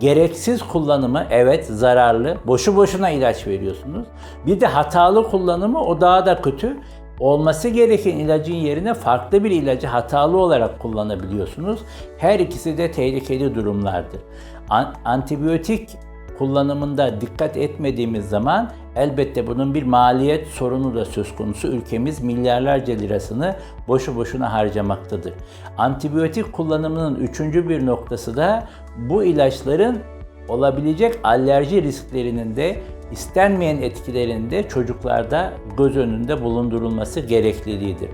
Gereksiz kullanımı evet zararlı. Boşu boşuna ilaç veriyorsunuz. Bir de hatalı kullanımı o daha da kötü. Olması gereken ilacın yerine farklı bir ilacı hatalı olarak kullanabiliyorsunuz. Her ikisi de tehlikeli durumlardır. An- antibiyotik kullanımında dikkat etmediğimiz zaman elbette bunun bir maliyet sorunu da söz konusu. Ülkemiz milyarlarca lirasını boşu boşuna harcamaktadır. Antibiyotik kullanımının üçüncü bir noktası da bu ilaçların olabilecek alerji risklerinin de istenmeyen etkilerinin de çocuklarda göz önünde bulundurulması gerekliliğidir.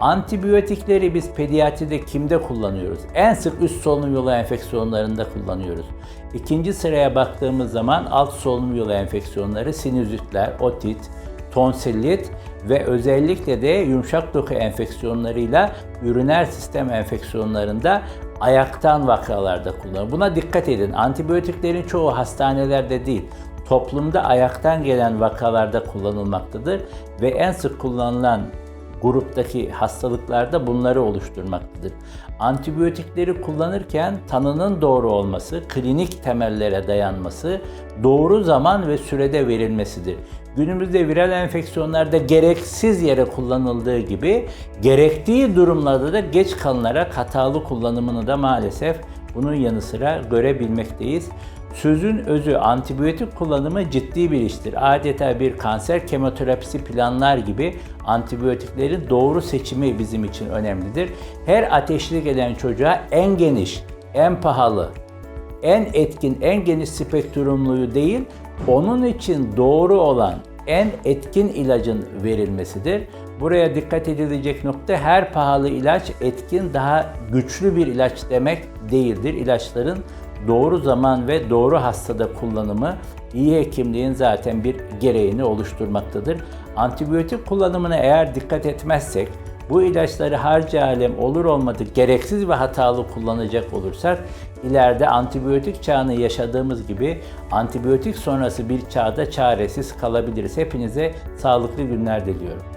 Antibiyotikleri biz pediatride kimde kullanıyoruz? En sık üst solunum yolu enfeksiyonlarında kullanıyoruz. İkinci sıraya baktığımız zaman alt solunum yolu enfeksiyonları, sinüzitler, otit, tonsillit ve özellikle de yumuşak doku enfeksiyonlarıyla üriner sistem enfeksiyonlarında ayaktan vakalarda kullanılır. Buna dikkat edin. Antibiyotiklerin çoğu hastanelerde değil, toplumda ayaktan gelen vakalarda kullanılmaktadır ve en sık kullanılan gruptaki hastalıklarda bunları oluşturmaktadır. Antibiyotikleri kullanırken tanının doğru olması, klinik temellere dayanması, doğru zaman ve sürede verilmesidir. Günümüzde viral enfeksiyonlarda gereksiz yere kullanıldığı gibi gerektiği durumlarda da geç kalınarak hatalı kullanımını da maalesef bunun yanı sıra görebilmekteyiz. Sözün özü antibiyotik kullanımı ciddi bir iştir. Adeta bir kanser kemoterapisi planlar gibi antibiyotiklerin doğru seçimi bizim için önemlidir. Her ateşli gelen çocuğa en geniş, en pahalı, en etkin, en geniş spektrumluyu değil, onun için doğru olan en etkin ilacın verilmesidir. Buraya dikkat edilecek nokta her pahalı ilaç etkin daha güçlü bir ilaç demek değildir. İlaçların doğru zaman ve doğru hastada kullanımı iyi hekimliğin zaten bir gereğini oluşturmaktadır. Antibiyotik kullanımına eğer dikkat etmezsek, bu ilaçları harca alem olur olmadı gereksiz ve hatalı kullanacak olursak ileride antibiyotik çağını yaşadığımız gibi antibiyotik sonrası bir çağda çaresiz kalabiliriz. Hepinize sağlıklı günler diliyorum.